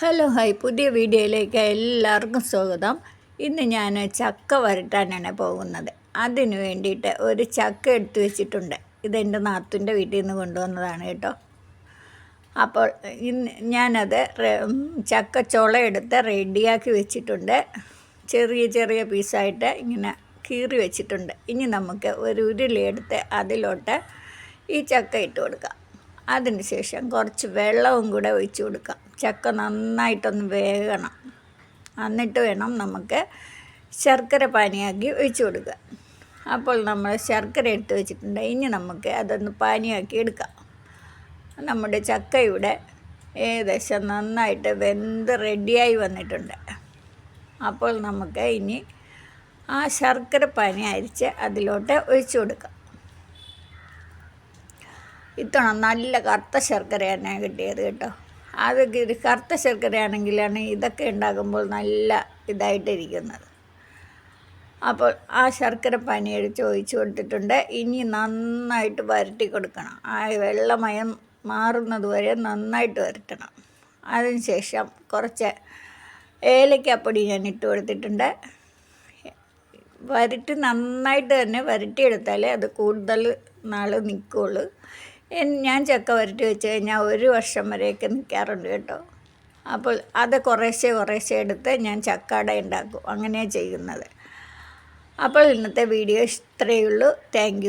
Hello hi പുതിയ വീഡിയോയിലേക്ക് എല്ലാവർക്കും സ്വാഗതം. ഇന്ന് ഞാൻ ചക്ക വരട്ടാനാണ് പോകുന്നത്. അതിന് വേണ്ടിയിട്ട് ഒരു ചക്ക എടുത്തു വെച്ചിട്ടുണ്ട്. ഇതെന്റെ നാത്തുന്റെ വീട്ടിൽ നിന്ന് കൊണ്ടുവന്നതാണ് കേട്ടോ. അപ്പോൾ ഇന്ന് ഞാനത് ചക്ക ചുള എടുത്ത് റെഡിയാക്കി വെച്ചിട്ടുണ്ട്. ചെറിയ ചെറിയ പീസായിട്ട് ഇങ്ങനെ കീറി വെച്ചിട്ടുണ്ട്. ഇനി നമുക്ക് ഒരു ഉരുളിയെടുത്ത് അതിലോട്ട് ഈ ചക്ക ഇട്ട് കൊടുക്കാം. അതിന് ശേഷം കുറച്ച് വെള്ളവും കൂടെ ഒഴിച്ച് കൊടുക്കാം. ചക്ക നന്നായിട്ടൊന്ന് വേകണം. എന്നിട്ട് വേണം നമുക്ക് ശർക്കര പാനിയാക്കി ഒഴിച്ച് കൊടുക്കുക. അപ്പോൾ നമ്മൾ ശർക്കര എടുത്ത് വെച്ചിട്ടുണ്ട്. ഇനി നമുക്ക് അതൊന്ന് പാനിയാക്കി എടുക്കാം. നമ്മുടെ ചക്ക ഇവിടെ ഏകദേശം നന്നായിട്ട് വെന്ത് റെഡിയായി വന്നിട്ടുണ്ട്. അപ്പോൾ നമുക്ക് ഇനി ആ ശർക്കര പാനി അരിച്ച് അതിലോട്ട് ഒഴിച്ചു കൊടുക്കാം. ഇത്തവണ നല്ല കറുത്ത ശർക്കരയാണ് കിട്ടിയത് കേട്ടോ. അത് കറുത്ത ശർക്കരയാണെങ്കിലാണ് ഇതൊക്കെ ഉണ്ടാകുമ്പോൾ നല്ല ഇതായിട്ടിരിക്കുന്നത്. അപ്പോൾ ആ ശർക്കര പാനി എടുത്ത് ഒഴിച്ച് കൊടുത്തിട്ടുണ്ട്. ഇനി നന്നായിട്ട് വരട്ടി കൊടുക്കണം. ആ വെള്ളമയം മാറുന്നത് വരെ നന്നായിട്ട് വരട്ടണം. അതിനുശേഷം കുറച്ച് ഏലക്കപ്പൊടി ഞാൻ ഇട്ട് കൊടുത്തിട്ടുണ്ട്. വരട്ടി നന്നായിട്ട് തന്നെ വരട്ടിയെടുത്താലേ അത് കൂടുതൽ നാൾ നിൽക്കുള്ളൂ. ഞാൻ ചക്ക വരട്ടി വെച്ച് കഴിഞ്ഞാൽ ഒരു വർഷം വരെയൊക്കെ നിൽക്കാറുണ്ട് കേട്ടോ. അപ്പോൾ അത് കുറേശ്ശെ കുറേശ്ശെ എടുത്ത് ഞാൻ ചക്കട ഉണ്ടാക്കും. അങ്ങനെയാണ് ചെയ്യുന്നത്. അപ്പോൾ ഇന്നത്തെ വീഡിയോ ഇത്രയേ ഉള്ളൂ. താങ്ക്